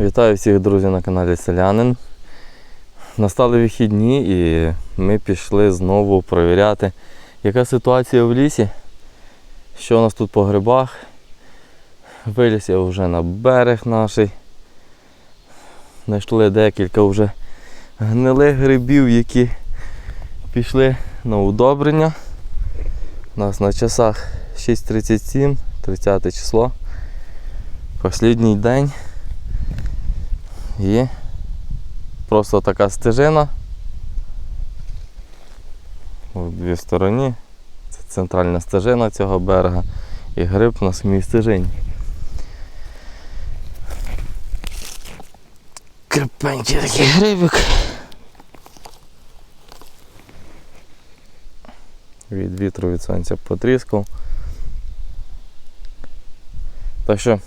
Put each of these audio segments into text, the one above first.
Вітаю всіх друзів на каналі Селянин. Настали вихідні і ми пішли знову перевіряти, яка ситуація в лісі, що у нас тут по грибах. Виліз я вже на берег наш. Знайшли декілька вже гнилих грибів, які пішли на удобрення. У нас на часах 6.37, 30 число. Послідній день. І просто така стежина. У дві стороні. Це центральна стежина цього берега і гриб на самій стежині. Крепенький такий грибик. Від вітру від сонця потріскав. Так що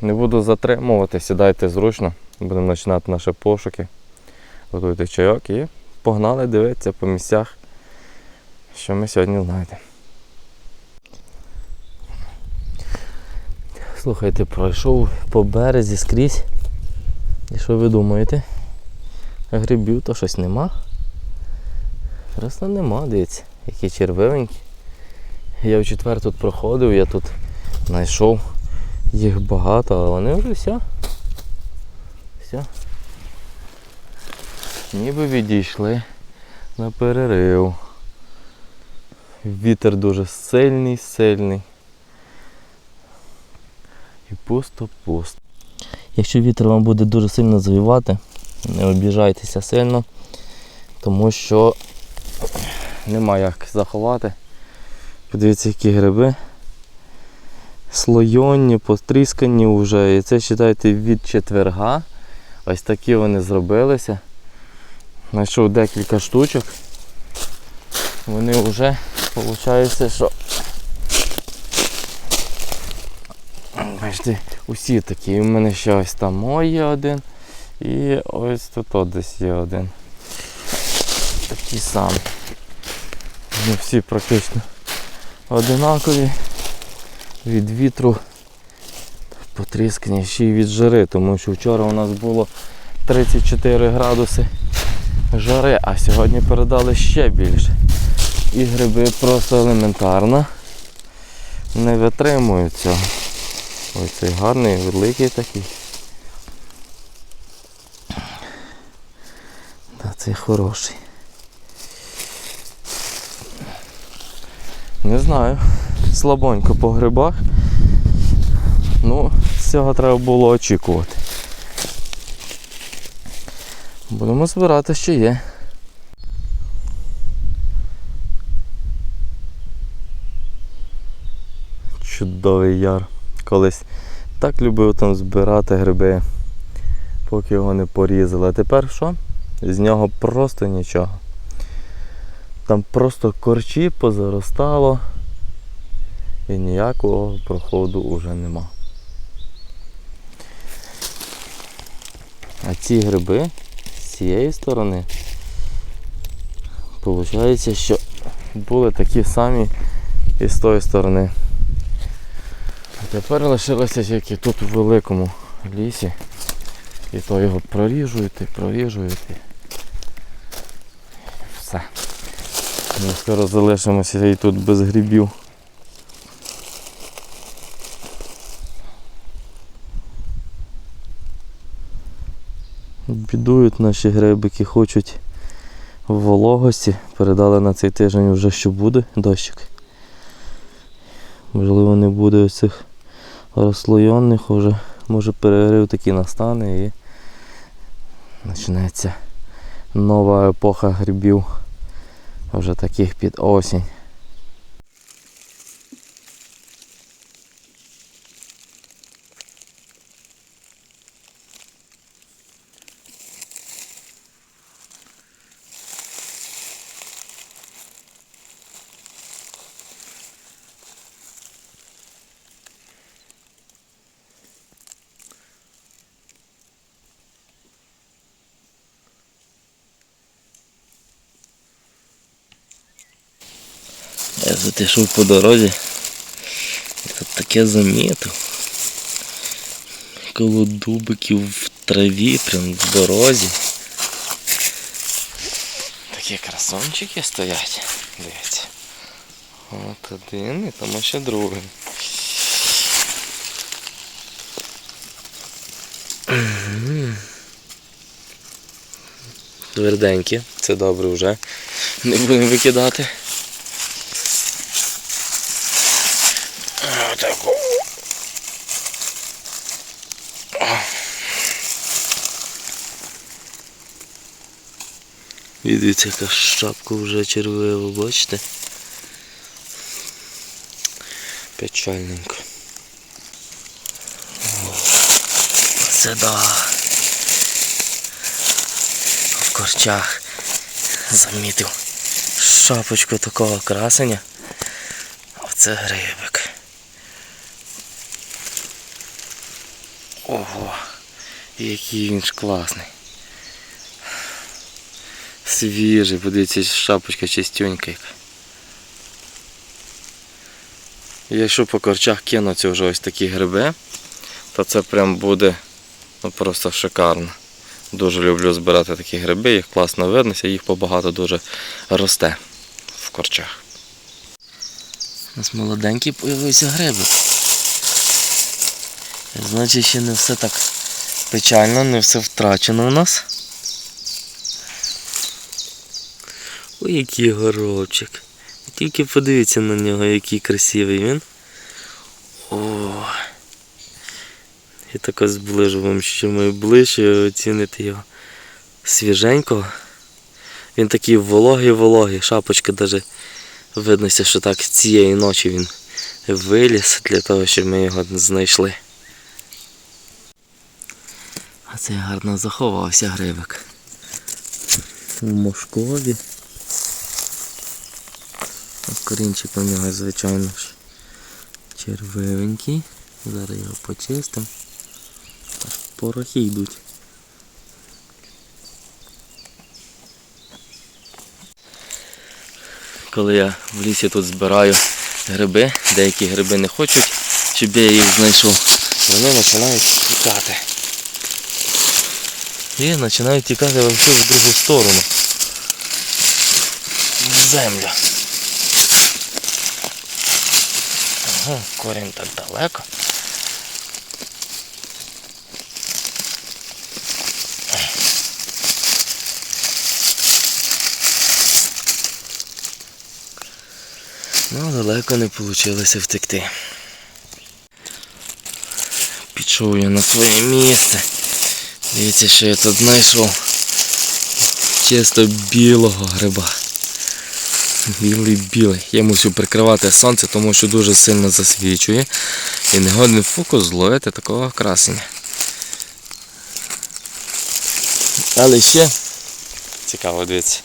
не буду затримувати, сідайте зручно, будемо починати наші пошуки. Готуйте чайок і погнали дивитися по місцях, що ми сьогодні знайдемо. Слухайте, пройшов по березі скрізь. І що ви думаєте? Грибів то щось нема. Просто нема, дивіться, які червивенькі. Я в четвер тут проходив, я тут знайшов їх багато, але вони вже все. Все. Ніби відійшли на перерив. Вітер дуже сильний, сильний. І пусто-пусто. Якщо вітер вам буде дуже сильно завівати, не обіжайтеся сильно, тому що нема як заховати. Подивіться, які гриби слойонні, потріскані вже. І це вважайте від четверга. Ось такі вони зробилися. Знайшов декілька штучок. Вони вже виходить, що бачите, усі такі. У мене ще ось там є один. І ось тут от десь є один. Такі самі. Вони всі практично одинакові від вітру потріскані ще й від жари, тому що вчора у нас було 34 градуси жари, а сьогодні передали ще більше. І гриби просто елементарно не витримують цього. Ось цей гарний, великий такий. Та цей хороший. Не знаю слабонько по грибах. Ну, цього треба було очікувати. Будемо збирати, що є. Чудовий яр. Колись так любив там збирати гриби, поки його не порізали. А тепер що? З нього просто нічого. Там просто корчі позаростало і ніякого проходу вже нема. А ці гриби з цієї сторони, виходить, що були такі самі і з тої сторони. А тепер лишилося тільки тут у великому лісі. І то його проріжуєте, проріжуєте. Все. Ми скоро залишимося і тут без грибів. Бідують наші грибики, хочуть вологості. Передали на цей тиждень вже що буде дощик. Можливо не буде ось цих розслойонних, вже може перегрив такий настане і почнеться нова епоха грибів. Вже таких під осінь. Я тут йшов по дорозі. І тут таке замітив. Коло дубиків в траві, прям в дорозі. Такі красончики стоять. Дивіться. От один і там ще другий. Тверденькі, це добре вже. Не будемо викидати. І дивіться, яка шапка вже червива, бачите? Печальненько. О, Це да. В корчах замітив шапочку такого красення. Оце грибик. Ого, який він ж класний. Свіжий, подивіться, шапочка чистюнька. Якщо по корчах кинуться вже ось такі гриби, то це прям буде ну, просто шикарно. Дуже люблю збирати такі гриби, їх класно виднося, їх побагато дуже росте в корчах. У нас молоденький появився грибик. Значить ще не все так печально, не все втрачено у нас. Ой, який горобчик. Тільки подивіться на нього, який красивий він. О. І тако зближу вам ще ми ближче оцінити його свіженького. Він такий вологий-вологий, шапочка навіть виднося, що так цієї ночі він виліз для того, щоб ми його знайшли. А це гарно заховався грибик. У мошкові. Корінчик у нього, звичайно ж, червивенький. Зараз його почистимо. Порохи йдуть. Коли я в лісі тут збираю гриби, деякі гриби не хочуть, щоб я їх знайшов. Вони починають тікати. І починають тікати в другу сторону. В землю. Корінь так далеко. Ну, далеко не вийшло втекти. Пішов я на своє місце. Дивіться, що я тут знайшов. Чисто білого гриба. Білий-білий. Я мусив прикривати сонце, тому що дуже сильно засвічує. І не годен фокус зловити такого красення. Але ще цікаво, дивіться.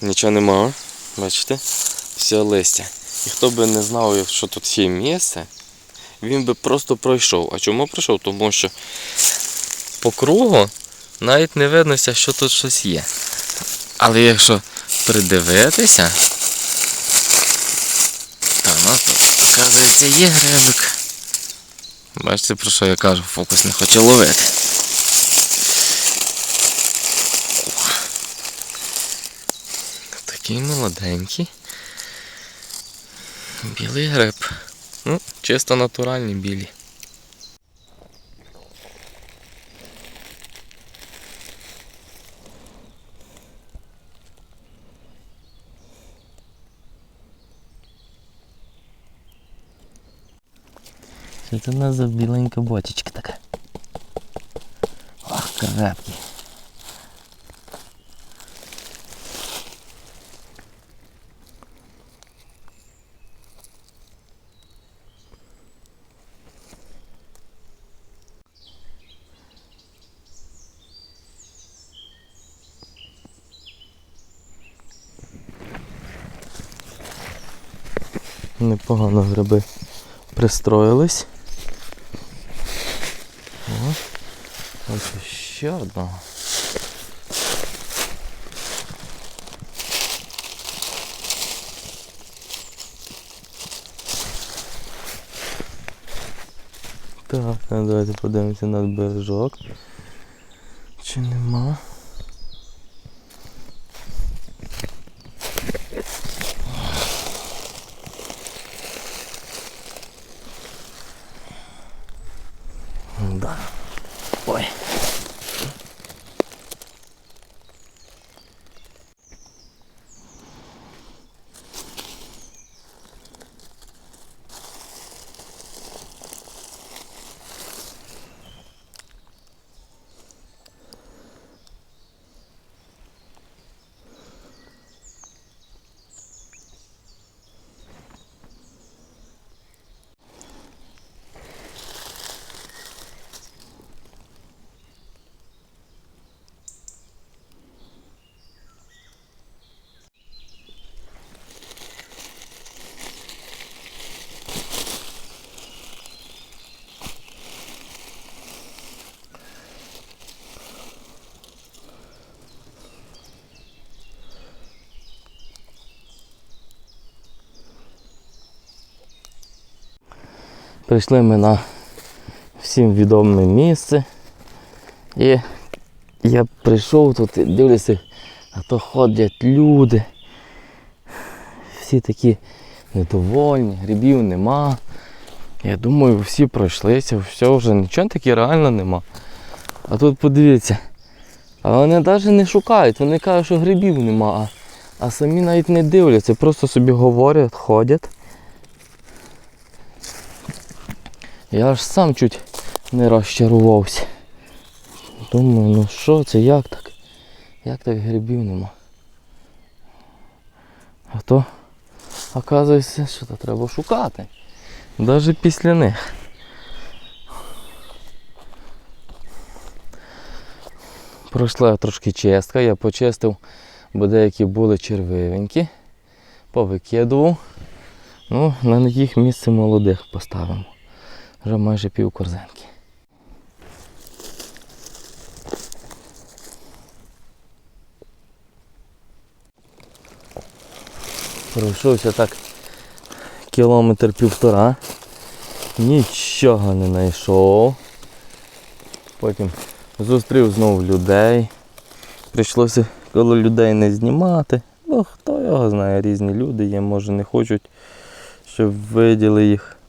Нічого немає. Бачите? Все листя. І хто би не знав, що тут є місце, він би просто пройшов. А чому пройшов? Тому що по кругу навіть не виднося, що тут щось є. Але якщо придивитися, то у нас тут, оказується, є грибик. Бачите, про що я кажу, фокус не хоче ловити. Такий молоденький. Білий гриб. Ну, чисто натуральні білі. Це у нас за біленька бочечка така? Ах, крепкий. Непогано гриби пристроїлись. О, ось ще одна. Так, давайте подивимося на бережок. Чи нема? Да. Ой. Прийшли ми на всім відоме місце. І я прийшов тут і дивлюся, а то ходять люди. Всі такі недовольні, грибів нема. Я думаю, всі пройшлися, все вже нічого таке реально нема. А тут подивіться. А вони навіть не шукають, вони кажуть, що грибів нема, а, а самі навіть не дивляться, просто собі говорять, ходять. Я аж сам чуть не розчарувався. Думаю, ну що це, як так? Як так грибів нема? А то, оказується, що то треба шукати. Навіть після них. Пройшла трошки чистка, я почистив, бо деякі були червивенькі, повикидував. Ну, на їх місце молодих поставимо. Вже майже пів корзинки. Пройшовся так кілометр півтора. Нічого не знайшов. Потім зустрів знову людей. Прийшлося коло людей не знімати. Бо хто його знає, різні люди є, може не хочуть, щоб виділи їх.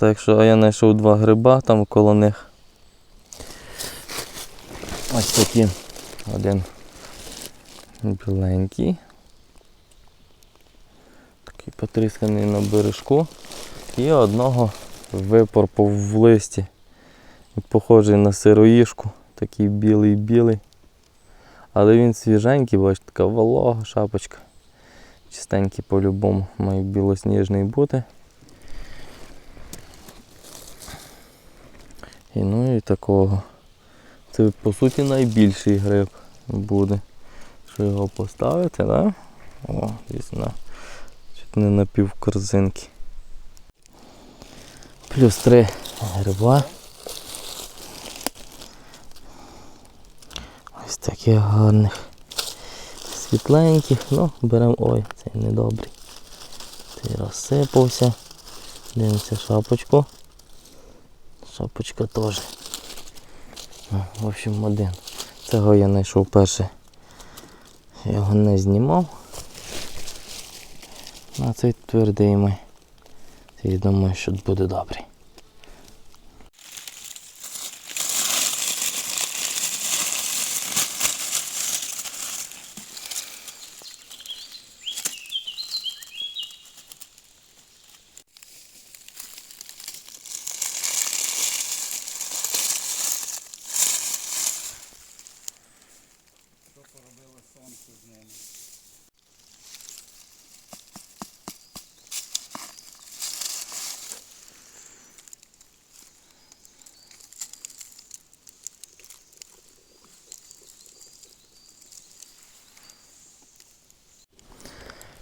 Так що я знайшов два гриба там коло них. Ось такі. Один біленький. Такий потрісканий на бережку. І одного випорпав в листі. Похожий на сироїшку. Такий білий-білий. Але він свіженький, бачите, така волога, шапочка. Чистенький по-любому, має білосніжний бути. І ну і такого. Це по суті найбільший гриб буде. Що його поставити, да? О, десь чуть не на пів корзинки. Плюс три гриба. Ось таких гарних. Світленьких, ну, беремо... Ой, цей недобрий. Цей розсипався. Дивимося шапочку. Шапочка теж. Ну, В общем, один. Цього я знайшов перше. Я його не знімав. На цей твердий ми. Я думаю, що буде добре.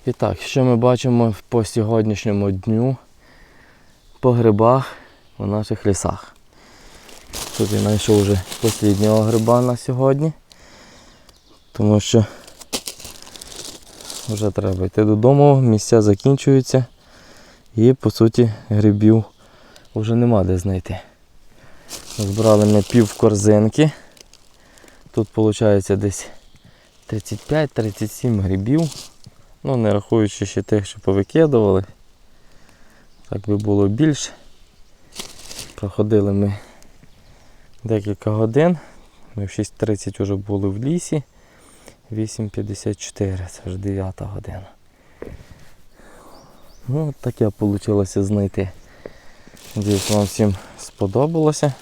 І так, що ми бачимо по сьогоднішньому дню по грибах у наших лісах. Тут я знайшов вже останнього гриба на сьогодні, тому що вже треба йти додому, місця закінчуються і по суті грибів вже нема де знайти. Збрали ми пів корзинки. Тут виходить десь 35-37 грибів. Ну, не рахуючи ще тих, що повикидували. Так би було більше. Проходили ми декілька годин. Ми в 6.30 вже були в лісі. 8.54, це вже 9 година. Ну, таке вийшло знайти. Надіюсь, вам всім сподобалося.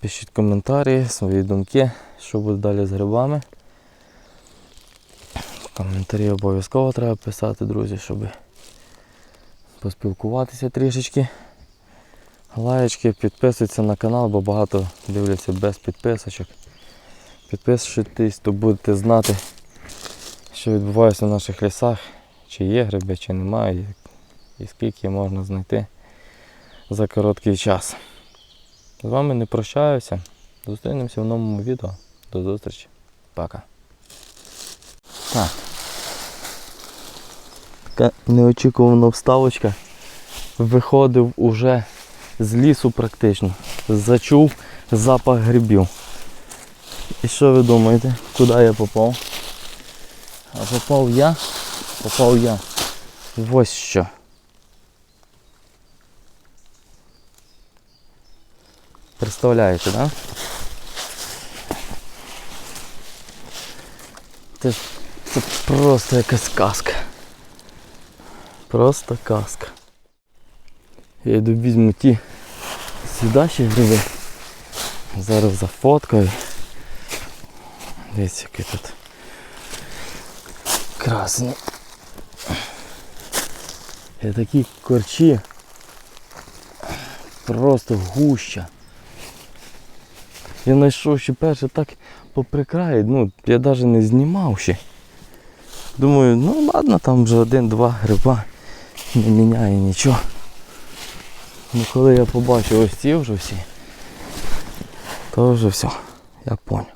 Пишіть коментарі, свої думки, що буде далі з грибами. Коментарі обов'язково треба писати, друзі, щоб поспілкуватися трішечки. Лаєчки, підписуйтесь на канал, бо багато дивляться без підписочок. Підписуйтесь, то будете знати, що відбувається в наших лісах, чи є гриби, чи немає, і скільки можна знайти за короткий час. З вами не прощаюся. Зустрінемося в новому відео. До зустрічі. Пока. Так. Така неочікувана вставочка. Виходив уже з лісу практично. Зачув запах грибів. І що ви думаєте, куди я попав? А попав я? Попав я. Ось що. Представляєте, так? Да? Це просто якась казка. Просто казка. Я йду візьму ті сідачі гриби. Зараз зафоткаю. Дивіться, який тут красний. І такі корчі. Просто гуща. Я знайшов ще перше так попри край, ну, я навіть не знімав ще. Думаю, ну ладно, там вже один-два гриба не міняє нічого. Ну коли я побачив ось ці вже всі, то вже все, я поняв.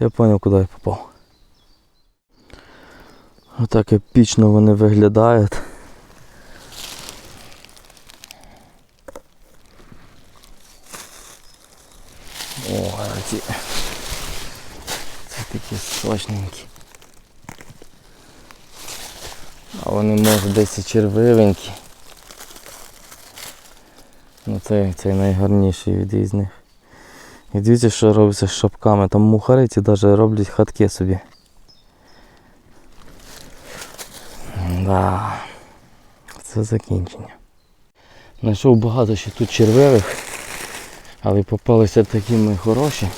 Я поняв, куди я попав. Отак епічно вони виглядають. О, ці. Це такі сочненькі. А вони може десь і червивенькі. Ну цей, цей найгарніший від із них. І дивіться, що робиться з шапками. Там мухариці навіть роблять хатки собі. Да. Це закінчення. Знайшов багато ще тут червивих, але попалися такі ми хороші.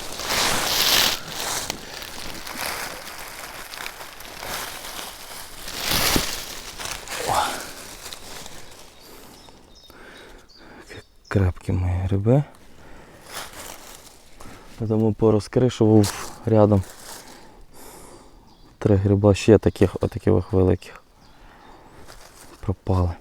Крепкі мої гриби. Тому порозкришував рядом три гриба ще таких отаких великих пропали.